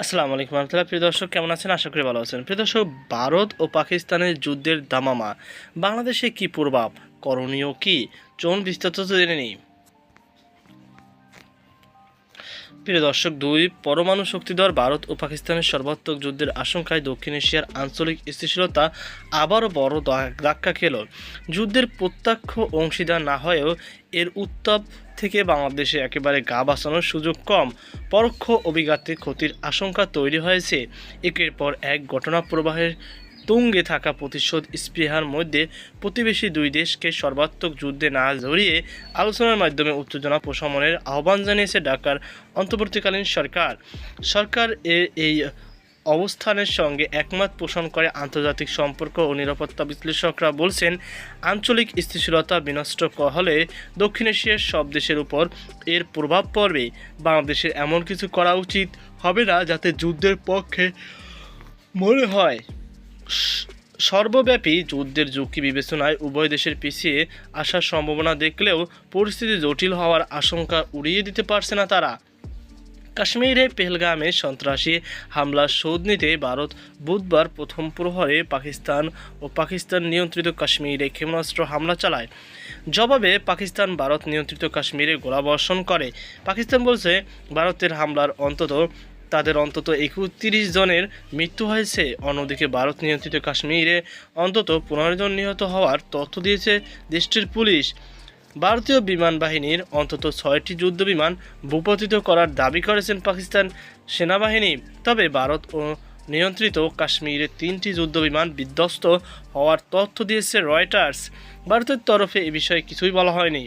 আসসালামু আলাইকুম রহমতুল্লাহ। প্রিয় দর্শক, কেমন আছেন? আশা করি ভালো আছেন। প্রিয় দর্শক, ভারত ও পাকিস্তানের যুদ্ধের দামামা, বাংলাদেশে কি প্রভাব, করণীয় কি? চলুন বিস্তারিত জেনে নিই। প্রিয় দর্শক, দুই পরমাণু শক্তিধর ভারত ও পাকিস্তানের সর্বাত্মক যুদ্ধের আশঙ্কায় দক্ষিণ এশিয়ার আঞ্চলিক স্থিতিশীলতা আবারও বড় ধাক্কা খেল। যুদ্ধের প্রত্যক্ষ অংশীদার না হয়েও এর উত্তাপ থেকে বাংলাদেশে একেবারে গা বাঁচানোর সুযোগ কম। পরোক্ষ অভিঘাতে ক্ষতির আশঙ্কা তৈরি হয়েছে। একের পর এক ঘটনা প্রবাহের তুঙ্গে থাকা প্রতিশোধ স্পৃহার মধ্যে প্রতিবেশী দুই দেশকে সর্বাত্মক যুদ্ধে না জড়িয়ে আলোচনার মাধ্যমে উত্তেজনা প্রশমনের আহ্বান জানিয়েছে ঢাকার অন্তর্বর্তীকালীন সরকার। সরকার এই অবস্থানের সঙ্গে একমত পোষণ করে আন্তর্জাতিক সম্পর্ক ও নিরাপত্তা বিশ্লেষকরা বলছেন, আঞ্চলিক স্থিতিশীলতা বিনষ্ট হলে দক্ষিণ এশিয়ার সব দেশের উপর এর প্রভাব পড়বে। বাংলাদেশের এমন কিছু করা উচিত হবে না যাতে যুদ্ধের পক্ষে মনে হয়। সর্বব্যাপী যুদ্ধের ঝুঁকি বিবেচনায় উভয় দেশের পিছিয়ে আসার সম্ভাবনা দেখলেও পরিস্থিতি জটিল হওয়ার আশঙ্কা উড়িয়ে দিতে পারছে না তারা। কাশ্মীরে পেহলগামে সন্ত্রাসী হামলার শোধ নিতে ভারত বুধবার প্রথম প্রহরে পাকিস্তান ও পাকিস্তান নিয়ন্ত্রিত কাশ্মীরে ক্ষেপণাস্ত্র হামলা চালায়। জবাবে পাকিস্তান, ভারত নিয়ন্ত্রিত কাশ্মীরে গোলাবর্ষণ করে। পাকিস্তান বলছে, ভারতের হামলার অন্তত তাদের অন্তত একত্রিশ জনের মৃত্যু হয়েছে। অন্যদিকে ভারত নিয়ন্ত্রিত কাশ্মীরে অন্তত পনেরো জন নিহত হওয়ার তথ্য দিয়েছে দেশটির পুলিশ। ভারতীয় বিমান বাহিনীর অন্তত ছয়টি যুদ্ধ বিমান ভূপতিত করার দাবি করেছেন পাকিস্তান সেনাবাহিনী। তবে ভারত ও নিয়ন্ত্রিত কাশ্মীরে তিনটি যুদ্ধ বিমান বিধ্বস্ত হওয়ার তথ্য দিয়েছে রয়টার্স। ভারতের তরফে এ বিষয়ে কিছুই বলা হয়নি।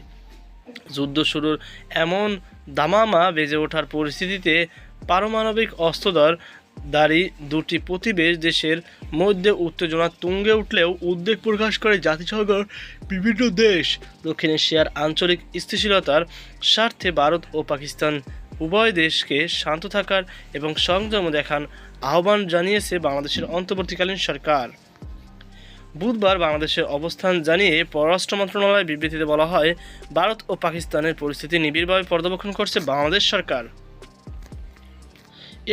যুদ্ধ শুরুর এমন দামামা বেজে ওঠার পরিস্থিতিতে পারমাণবিক অস্ত্রধর দাঁড়ি দুটি প্রতিবেশ দেশের মধ্যে উত্তেজনা তুঙ্গে উঠলেও উদ্বেগ প্রকাশ করে জাতিসংঘ বিভিন্ন দেশ। দক্ষিণ এশিয়ার আঞ্চলিক স্থিতিশীলতার স্বার্থে ভারত ও পাকিস্তান উভয় দেশকে শান্ত থাকার এবং সংযম দেখান আহ্বান জানিয়েছে বাংলাদেশের অন্তর্বর্তীকালীন সরকার। বুধবার বাংলাদেশের অবস্থান জানিয়ে পররাষ্ট্র মন্ত্রণালয়ের বিবৃতিতে বলা হয়, ভারত ও পাকিস্তানের পরিস্থিতি নিবিড়ভাবে পর্যবেক্ষণ করছে বাংলাদেশ সরকার।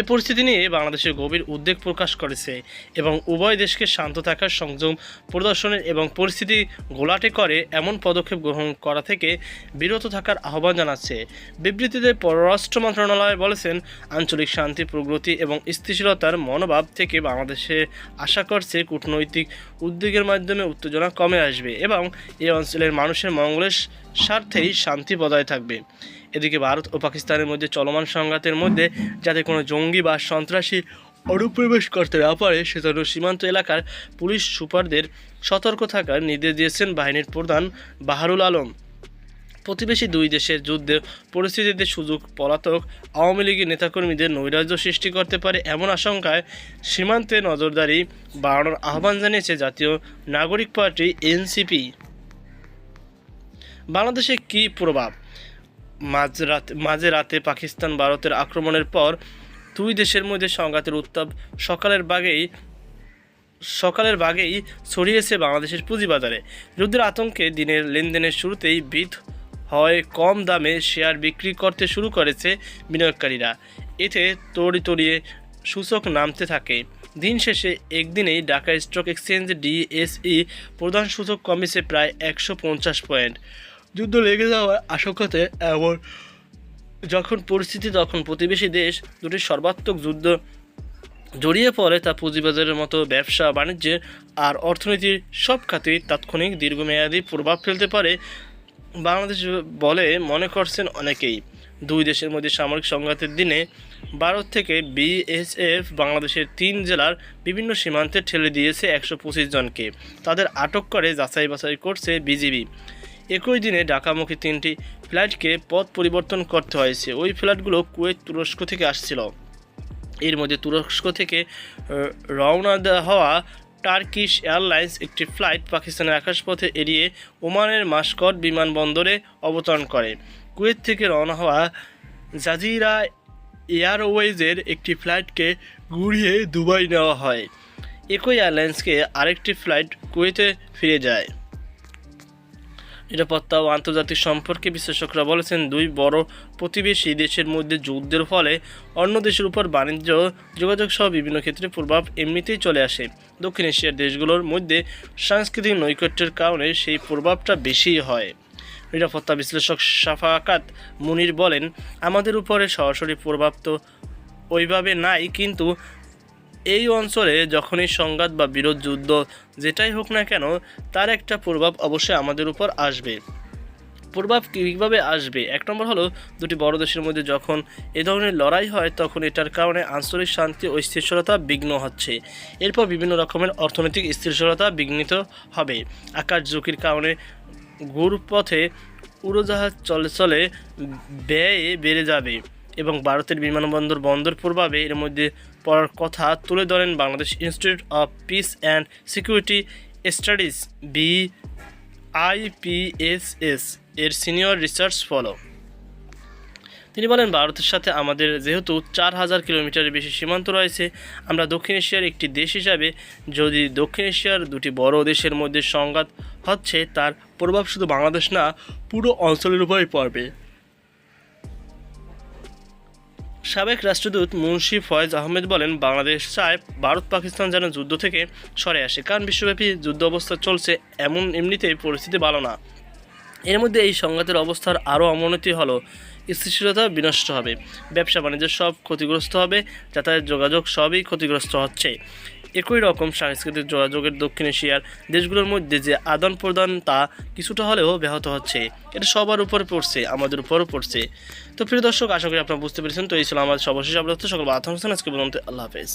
এ পরিস্থিতি নিয়ে বাংলাদেশের গভীর উদ্বেগ প্রকাশ করেছে এবং উভয় দেশকে শান্ত থাকার সংযম প্রদর্শনের এবং পরিস্থিতি গোলাটে করে এমন পদক্ষেপ গ্রহণ করা থেকে বিরত থাকার আহ্বান জানাচ্ছে। বিবৃতিতে পররাষ্ট্র মন্ত্রণালয় বলেছেন, আঞ্চলিক শান্তি, প্রগতি এবং স্থিতিশীলতার মনোভাব থেকে বাংলাদেশে আশা করছে কূটনৈতিক উদ্যোগের মাধ্যমে উত্তেজনা কমে আসবে এবং এই অঞ্চলের মানুষের মঙ্গলের স্বার্থেই শান্তি বজায় থাকবে। এদিকে ভারত ও পাকিস্তানের মধ্যে চলমান সংঘাতের মধ্যে যাতে কোনো জঙ্গি বা সন্ত্রাসী অনুপ্রবেশ করতে না পারে সেজন্য সীমান্ত এলাকার পুলিশ সুপারদের সতর্ক থাকার নির্দেশ দিয়েছেন বাহিনীর প্রধান বাহারুল আলম। প্রতিবেশী দুই দেশের যুদ্ধে পরিস্থিতিতে সুযোগ পলাতক আওয়ামী লীগের নেতাকর্মীদের নৈরাজ্য সৃষ্টি করতে পারে এমন আশঙ্কায় সীমান্তে নজরদারি বাড়ানোর আহ্বান জানিয়েছে জাতীয় নাগরিক পার্টি এনসিপি। বাংলাদেশে কী প্রভাব? মাঝরাত মাঝে রাতে পাকিস্তান ভারতের আক্রমণের পর দুই দেশের মধ্যে সংঘাতের উত্তাপ সকালের বাগেই সকালের বাগেই ছড়িয়েছে বাংলাদেশের পুঁজিবাজারে। যুদ্ধের আতঙ্কে দিনের লেনদেনের শুরুতেই বিদ হয় কম দামে শেয়ার বিক্রি করতে শুরু করেছে বিনিয়োগকারীরা। এতে তড়ি তড়িয়ে সূচক নামতে থাকে। দিন শেষে একদিনেই ঢাকা স্টক এক্সচেঞ্জ ডিএসই প্রধান সূচক কমেছে প্রায় একশো পঞ্চাশ পয়েন্ট। যুদ্ধ লেগে যাওয়ার আশঙ্কাতে এমন যখন পরিস্থিতি, তখন প্রতিবেশী দেশ দুটির সর্বাত্মক যুদ্ধ জড়িয়ে পড়ে, তা পুঁজিবাজারের মতো ব্যবসা বাণিজ্যের আর অর্থনীতির সব খাতেই তাৎক্ষণিক দীর্ঘমেয়াদী প্রভাব ফেলতে পারে। বাংলাদেশ বলে মনে করছেন অনেকেই। দুই দেশের মধ্যে সামরিক সংঘাতের দিনে ভারত থেকে বিএসএফ বাংলাদেশের তিন জেলার বিভিন্ন সীমান্তে ঠেলে দিয়েছে একশো পঁচিশ জনকে। তাদের আটক করে যাচাই বাছাই করছে বিজিবি। একই দিনে ঢাকামুখী তিনটি ফ্লাইটকে পথ পরিবর্তন করতে হয়েছে। ওই ফ্লাইটগুলো কুয়েত তুরস্ক থেকে আসছিল। এর মধ্যে তুরস্ক থেকে রওনা হওয়া টার্কিশ এয়ারলাইন্স একটি ফ্লাইট পাকিস্তানের আকাশপথে এড়িয়ে ওমানের মাস্কট বিমানবন্দরে অবতরণ করে। কুয়েত থেকে রওনা হওয়া জাজিরা এয়ারওয়েজের একটি ফ্লাইটকে ঘুরিয়ে দুবাই নেওয়া হয়। একই এয়ারলাইন্সকে আরেকটি ফ্লাইট কুয়েতে ফিরে যায়। নিরাপত্তা ও আন্তর্জাতিক সম্পর্কে বিশ্লেষকরা বলেছেন, দুই বড় প্রতিবেশী দেশের মধ্যে যুদ্ধের ফলে অন্য দেশের উপর বাণিজ্য, যোগাযোগ সহ বিভিন্ন ক্ষেত্রে প্রভাব এমনিতেই চলে আসে। দক্ষিণ এশিয়ার দেশগুলোর মধ্যে সাংস্কৃতিক নৈকট্যের কারণে সেই প্রভাবটা বেশিই হয়। নিরাপত্তা বিশ্লেষক সাফাকাত মুনির বলেন, আমাদের উপরে সরাসরি প্রভাব তো ওইভাবে নাই, কিন্তু এই অঞ্চলে যখনই সংঘাত বা বিরোধ, যুদ্ধ যেটাই হোক না কেন, তার একটা প্রভাব অবশ্যই আমাদের উপর আসবে। প্রভাব কীভাবে আসবে? এক নম্বর হলো, দুটি বড় দেশের মধ্যে যখন এ ধরনের লড়াই হয়, তখন এটার কারণে আঞ্চলিক শান্তি ও স্থিরশীলতা বিঘ্ন হচ্ছে। এরপর বিভিন্ন রকমের অর্থনৈতিক স্থিরশীলতা বিঘ্নিত হবে। আকাশ ঝুঁকির কারণে ঘুরপথে উড়োজাহাজ চলে চলে ব্যয়ে বেড়ে যাবে। এবং ভারতের বিমানবন্দর বন্দর প্রভাবে এর মধ্যে পড়ার কথা তুলে ধরেন Bangladesh institute of peace and security studies B IPSS এর সিনিয়র রিসার্চ ফলো। তিনি বলেন, ভারতের সাথে আমাদের যেহেতু চার হাজার কিলোমিটারের বেশি সীমান্ত রয়েছে, আমরা দক্ষিণ এশিয়ার একটি দেশ হিসাবে যদি দক্ষিণ এশিয়ার দুটি বড় দেশের মধ্যে সংঘাত হচ্ছে, তার প্রভাব শুধু বাংলাদেশ না, পুরো অঞ্চলের উপরই পড়বে। সাবেক রাষ্ট্রদূত মুন্সি ফয়েজ আহমেদ বলেন, বাংলাদেশ চায় ভারত পাকিস্তান যেন যুদ্ধ থেকে সরে আসে, কারণ বিশ্বব্যাপী যুদ্ধ অবস্থা চলছে এমন এমনিতেই পরিস্থিতি ভালো না। এর মধ্যে এই সংঘাতের অবস্থার আরও অবনতি হলো, স্থিতিশীলতা বিনষ্ট হবে ব্যবসা বাণিজ্য সব ক্ষতিগ্রস্ত হবে, যাতায়াত যোগাযোগ সবই ক্ষতিগ্রস্ত হচ্ছে। একই রকম সাংস্কৃতিক যোগাযোগের দক্ষিণ এশিয়ার দেশগুলোর মধ্যে যে আদান প্রদান তা কিছুটা হলেও ব্যাহত হচ্ছে। এটা সবার উপরে পড়ছে, আমাদের উপরও পড়ছে। তো প্রিয় দর্শক, আশা করি আপনারা বুঝতে পেরেছেন। তো এই ছিল আমাদের সর্বশেষ আপনার সকল বাথ আজকে বলতে আল্লাহ হাফেজ।